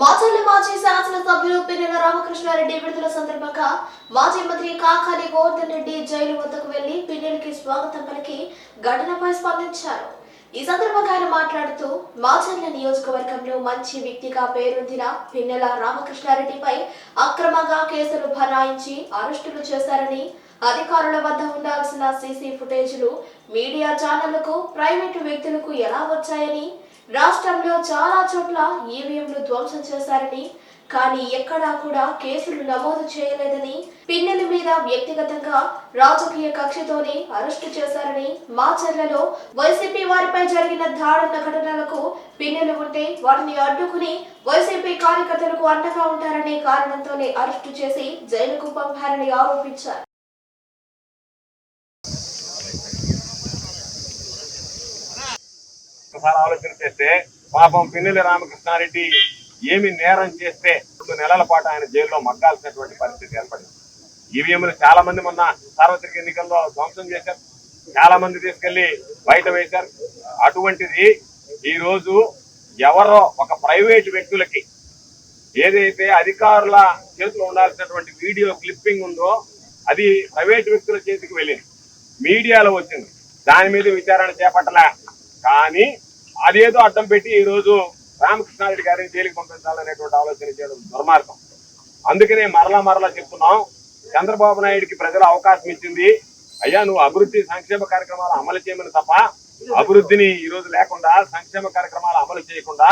మాచర్ల మాజీ శాసనసభ్యులు పిన్నెల రామకృష్ణారెడ్డి విడుదల సందర్భంగా మాజీ మంత్రి కాకాని గోవర్ధన్ రెడ్డి జైలు వద్దకు వెళ్ళి పిన్నెలకి స్వాగతం పలికి ఘటనపై స్పందించారు. ఈ సందర్భంగా ఆయన మాట్లాడుతూ మాచర్ల నియోజకవర్గంలో మంచి వ్యక్తిగా పేరొందిన పిన్నెల రామకృష్ణారెడ్డిపై అక్రమంగా కేసులు బనాయించి అరెస్టులు చేశారని అధికారుల వద్ద ఉండాల్సిన సీసీ ఫుటేజ్లు మీడియా ఛానళ్ళకు ప్రైవేటు వ్యక్తులకు ఎలా వచ్చాయని రాష్ట్రంలో చాలా చోట్ల ఈవీఎంలు ధ్వంసం చేశారని కానీ ఎక్కడా కూడా కేసులు నమోదు చేయలేదని పిన్నెల మీద వ్యక్తిగతంగా రాజకీయ కక్షతోనే అరెస్టు చేశారని మా మాచర్లలో వైసీపీ వారిపై జరిగిన దారుణ ఘటనలకు పిన్నెలు ఉంటే వాటిని అడ్డుకుని వైసీపీ కార్యకర్తలకు అండగా ఉంటారనే కారణంతోనే అరెస్టు చేసి జైలుకు పంపారని ఆరోపించారు. ఒక్కసారి ఆలోచన చేస్తే పాపం పిన్నెల రామకృష్ణారెడ్డి ఏమి నేరం చేస్తే రెండు నెలల పాటు ఆయన జైల్లో మగ్గాల్సినటువంటి పరిస్థితి ఏర్పడింది. ఈవీఎంలు చాలా మంది మొన్న సార్వత్రిక ఎన్నికల్లో ధ్వంసం చేశారు. చాలా మంది తీసుకెళ్ళి బయట వేశారు. అటువంటిది ఈ రోజు ఎవరో ఒక ప్రైవేట్ వ్యక్తులకి ఏదైతే అధికారుల చేతిలో ఉండాల్సినటువంటి వీడియో క్లిప్పింగ్ ఉందో అది ప్రైవేట్ వ్యక్తుల చేతికి వెళ్ళింది. మీడియాలో వచ్చింది. దాని మీద విచారణ చేపట్టలే. కానీ అదేదో అడ్డం పెట్టి ఈ రోజు రామకృష్ణారెడ్డి గారిని జైలుకి పంపించాలనేటువంటి ఆలోచన చేయడం దుర్మార్గం. అందుకనే మరలా మరలా చెప్తున్నాం చంద్రబాబు నాయుడికి ప్రజలు అవకాశం ఇచ్చింది అయ్యా నువ్వు అభివృద్ధి సంక్షేమ కార్యక్రమాలు అమలు చేయమని తప్ప అభివృద్ధిని ఈ రోజు లేకుండా సంక్షేమ కార్యక్రమాలు అమలు చేయకుండా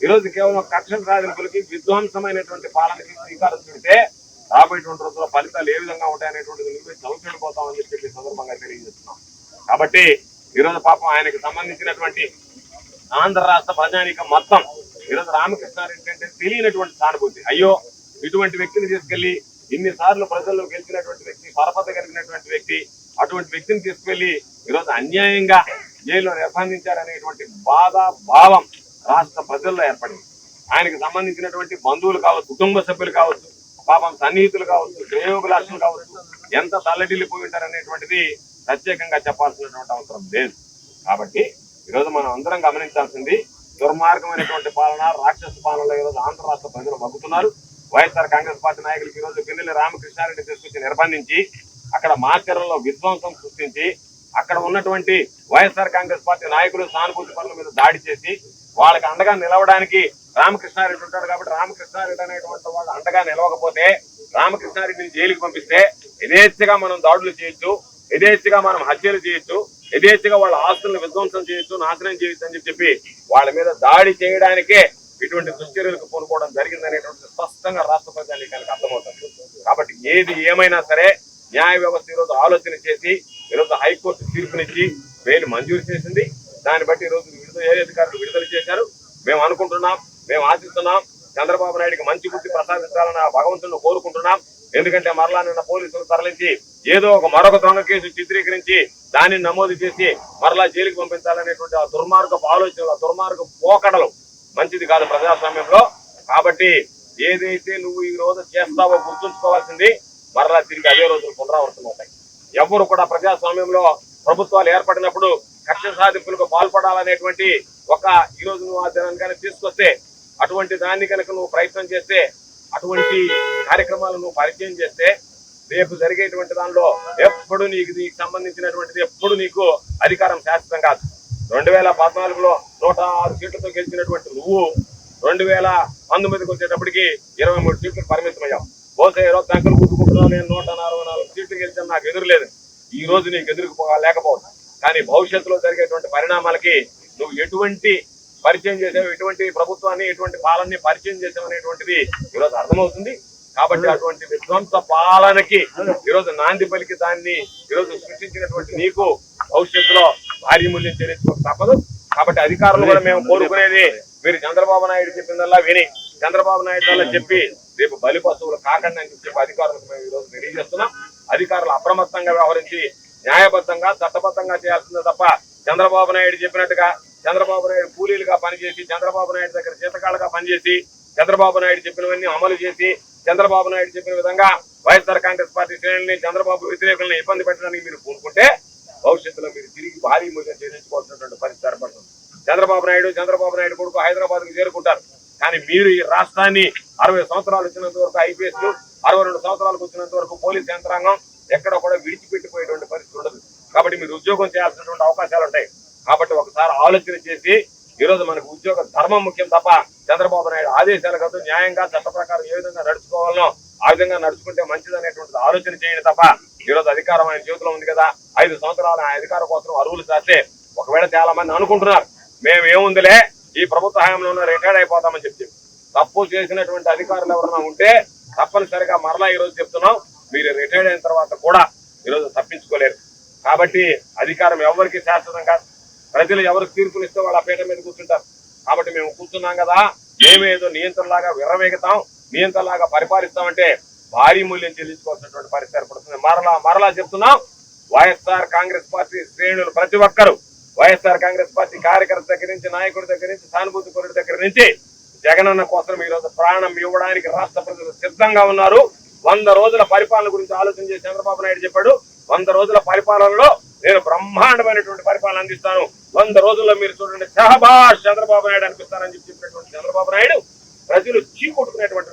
ఈ రోజు కేవలం కక్షల సాధింపులకి విధ్వంసమైనటువంటి పాలనకి శ్రీకారం చుడితే రాబోయేటువంటి రోజుల్లో ఫలితాలు ఏ విధంగా ఉంటాయనేటువంటిది నువ్వే చదువుకెళ్ళిపోతామని చెప్పి సందర్భంగా తెలియజేస్తున్నాం. కాబట్టి ఈ రోజు పాపం ఆయనకి సంబంధించినటువంటి ఆంధ్ర రాష్ట్ర ప్రజానికం మొత్తం. ఈరోజు రామకృష్ణారెడ్డి అంటే తెలియనటువంటి సానుభూతి. అయ్యో ఇటువంటి వ్యక్తిని తీసుకెళ్ళి ఇన్ని సార్లు ప్రజల్లో గెలిచినటువంటి వ్యక్తి పరపత కలిగినటువంటి వ్యక్తి అటువంటి వ్యక్తిని తీసుకెళ్ళి ఈరోజు అన్యాయంగా జైల్లో నిర్బంధించారనేటువంటి బాధ భావం రాష్ట్ర ప్రజల్లో ఏర్పడింది. ఆయనకు సంబంధించినటువంటి బంధువులు కావచ్చు కుటుంబ సభ్యులు కావచ్చు పాపం సన్నిహితులు కావచ్చు శ్రేయోభిలాషులు కావచ్చు ఎంత తల్లడిల్లిపోయి ఉంటారనేటువంటిది ప్రత్యేకంగా చెప్పాల్సినటువంటి అవసరం లేదు. కాబట్టి ఈరోజు మనం అందరం గమనించాల్సింది దుర్మార్గమైనటువంటి పాలన రాక్షస పాలనలో ఈరోజు ఆంధ్ర రాష్ట్ర ప్రజలు మగ్గుతున్నారు. వైఎస్ఆర్ కాంగ్రెస్ పార్టీ నాయకులకు ఈరోజు పిన్నెల్లి రామకృష్ణారెడ్డి తీసుకొచ్చి నిర్బంధించి అక్కడ మాచర్లలో విధ్వంసం సృష్టించి అక్కడ ఉన్నటువంటి వైఎస్ఆర్ కాంగ్రెస్ పార్టీ నాయకులు సానుభూతి పనుల మీద దాడి చేసి వాళ్ళకి అండగా నిలవడానికి రామకృష్ణారెడ్డి ఉంటాడు కాబట్టి రామకృష్ణారెడ్డి అనేటువంటి వాళ్ళు అండగా నిలవకపోతే రామకృష్ణారెడ్డిని జైలుకి పంపిస్తే యథేచ్ఛగా మనం దాడులు చేయొచ్చు యథేచ్ఛగా మనం హత్యలు చేయొచ్చు యథేచ్ఛగా వాళ్ళ ఆస్తులను విధ్వంసం చేయొచ్చు నాశనం చేయొచ్చు అని చెప్పి వాళ్ళ మీద దాడి చేయడానికే ఇటువంటి దుశ్చర్యలకు పూనుకోవడం జరిగిందనేటువంటి స్పష్టంగా రాష్ట్ర ప్రజానీకానికి అర్థమవుతుంది. కాబట్టి ఏది ఏమైనా సరే న్యాయ వ్యవస్థ ఈరోజు ఆలోచన చేసి ఈరోజు హైకోర్టు తీర్పునిచ్చి బెయిల్ మంజూరు చేసింది. దాన్ని బట్టి ఈరోజు విడుదల ఏ అధికారులు విడుదల చేశారు? మేము అనుకుంటున్నాం మేము ఆశిస్తున్నాం చంద్రబాబు నాయుడికి మంచి బుద్ధి ప్రసాదించాలని భగవంతుని కోరుకుంటున్నాం. ఎందుకంటే మరలా నిన్న పోలీసులు తరలించి ఏదో ఒక మరొక దొంగ కేసు చిత్రీకరించి దానిని నమోదు చేసి మరలా జైలుకి పంపించాలనేటువంటి ఆ దుర్మార్గపు ఆలోచనలు దుర్మార్గ పోకడలు మంచిది కాదు ప్రజాస్వామ్యంలో. కాబట్టి ఏదైతే నువ్వు ఈ రోజు చేస్తావో గుర్తుంచుకోవాల్సింది మరలా తిరిగి అదే రోజులు పునరావృతం అవుతాయి ఎవరు కూడా ప్రజాస్వామ్యంలో ప్రభుత్వాలు ఏర్పడినప్పుడు కక్ష సాధింపులకు పాల్పడాలనేటువంటి ఒక ఈ రోజు నువ్వు ఆ దినాన్ని కనుక తీసుకొస్తే అటువంటి దాన్ని కనుక నువ్వు ప్రయత్నం చేస్తే అటువంటి కార్యక్రమాలను పరిచయం చేస్తే రేపు జరిగేటువంటి దానిలో ఎప్పుడు నీకు నీకు సంబంధించినటువంటిది ఎప్పుడు నీకు అధికారం శాశ్వతం కాదు. రెండు వేల పద్నాలుగులో నూట ఆరు సీట్లతో గెలిచినటువంటి నువ్వు రెండు వేల పంతొమ్మిదికి వచ్చేటప్పటికి ఇరవై మూడు సీట్లకు పరిమితమయ్యావు. బహుశా ఇరవై సంఖ్యలు కూతుకుంటున్నావు నేను నూట అరవై నాలుగు సీట్లు గెలిచాను నాకు ఎదురులేదు ఈ రోజు నీకు ఎదురుకు లేకపోవచ్చు కానీ భవిష్యత్తులో జరిగేటువంటి పరిణామాలకి నువ్వు ఎటువంటి పరిచయం చేసావు ఎటువంటి ప్రభుత్వాన్ని ఎటువంటి పాలనని పరిచయం చేసావు అనేటువంటిది ఈరోజు అర్థమవుతుంది. కాబట్టి అటువంటి విధ్వంస పాలనకి ఈరోజు నాంది పలికి దాన్ని ఈరోజు సృష్టించినటువంటి నీకు భవిష్యత్తులో భారీ మూల్యం చెల్లించుకోక తప్పదు. కాబట్టి అధికారులు కూడా మేము కోరుకునేది మీరు చంద్రబాబు నాయుడు చెప్పిందల్లా విని చంద్రబాబు నాయుడు వల్ల చెప్పి రేపు బలి పశువులు కాకండి అని చెప్పి అధికారులకు మేము ఈరోజు తెలియజేస్తున్నాం. అధికారులు అప్రమత్తంగా వ్యవహరించి న్యాయబద్ధంగా చట్టబద్ధంగా చేయాల్సిందే తప్ప చంద్రబాబు నాయుడు చెప్పినట్టుగా చంద్రబాబు నాయుడు కూలీలుగా పనిచేసి చంద్రబాబు నాయుడు దగ్గర జీతకాలుగా పనిచేసి చంద్రబాబు నాయుడు చెప్పినవన్నీ అమలు చేసి చంద్రబాబు నాయుడు చెప్పిన విధంగా వైఎస్ఆర్ కాంగ్రెస్ పార్టీ శ్రేణుల్ని చంద్రబాబు వ్యతిరేకులను ఇబ్బంది పెట్టడానికి మీరు కోరుకుంటే భవిష్యత్తులో మీరు తిరిగి భారీ మూల్యం చెల్లించుకోవాల్సినటువంటి పరిస్థితి ఏర్పడుతుంది. చంద్రబాబు నాయుడు చంద్రబాబు నాయుడు కొడుకు హైదరాబాద్కు చేరుకుంటారు. కానీ మీరు ఈ రాష్ట్రాన్ని అరవై సంవత్సరాలు వచ్చినంత వరకు ఐపీఎస్ అరవై రెండు సంవత్సరాలకు వచ్చినంత వరకు పోలీస్ యంత్రాంగం ఎక్కడ కూడా విడిచిపెట్టిపోయేటువంటి పరిస్థితి ఉండదు. కాబట్టి మీరు ఉద్యోగం చేయాల్సినటువంటి అవకాశాలు ఉంటాయి. కాబట్టి ఒకసారి ఆలోచన చేసి ఈ రోజు మనకు ఉద్యోగ ధర్మం ముఖ్యం తప్ప చంద్రబాబు నాయుడు ఆదేశాలు కాదు న్యాయంగా చట్ట ప్రకారం ఏ విధంగా నడుచుకోవాలనో ఆ విధంగా నడుచుకుంటే మంచిది అనేటువంటిది ఆలోచన చేయండి తప్ప ఈ రోజు అధికారం ఆయన చేతిలో ఉంది కదా ఐదు సంవత్సరాలు ఆయన అధికారం కోసం అరువులు చేస్తే ఒకవేళ చాలా మంది అనుకుంటున్నారు మేము ఏముందిలే ఈ ప్రభుత్వ హయాంలో రిటైర్డ్ అయిపోతామని చెప్పి తప్పు చేసినటువంటి అధికారులు ఎవరైనా ఉంటే తప్పనిసరిగా మరలా ఈ రోజు చెప్తున్నాం మీరు రిటైర్డ్ అయిన తర్వాత కూడా ఈ రోజు తప్పించుకోలేరు. కాబట్టి అధికారం ఎవరికి శాశ్వతం కాదు ప్రజలు ఎవరికి తీర్పునిస్తే వాళ్ళు ఆ పీఠ మీద కూర్చుంటారు. కాబట్టి మేము కూర్చున్నాం కదా. మేమేదో నియంత్రణలాగా విర్రవేగుతాం నియంత్రణలాగా పరిపాలిస్తామంటే భారీ మూల్యం చెల్లించుకోవాల్సినటువంటి పరిస్థితి ఏర్పడుతుంది. మరలా మరలా చెప్తున్నాం వైఎస్ఆర్ కాంగ్రెస్ పార్టీ శ్రేణులు ప్రతి ఒక్కరు వైఎస్ఆర్ కాంగ్రెస్ పార్టీ కార్యకర్త దగ్గర నుంచి నాయకుడి దగ్గర నుంచి సానుభూతి పరుడి దగ్గర నుంచి జగనన్న కోసం ఈరోజు రోజు ప్రాణం ఇవ్వడానికి రాష్ట్ర ప్రజలు సిద్ధంగా ఉన్నారు. వంద రోజుల పరిపాలన గురించి ఆలోచన చేసి చంద్రబాబు నాయుడు చెప్పాడు. వంద రోజుల పరిపాలనలో నేను బ్రహ్మాండమైనటువంటి పరిపాలన అందిస్తాను. వంద రోజుల్లో మీరు చూడండి సహబాష్ చంద్రబాబు నాయుడు అనిపిస్తారని చెప్పి చెప్పినటువంటి చంద్రబాబు నాయుడు ప్రజలు చీకొట్టుకునేటువంటి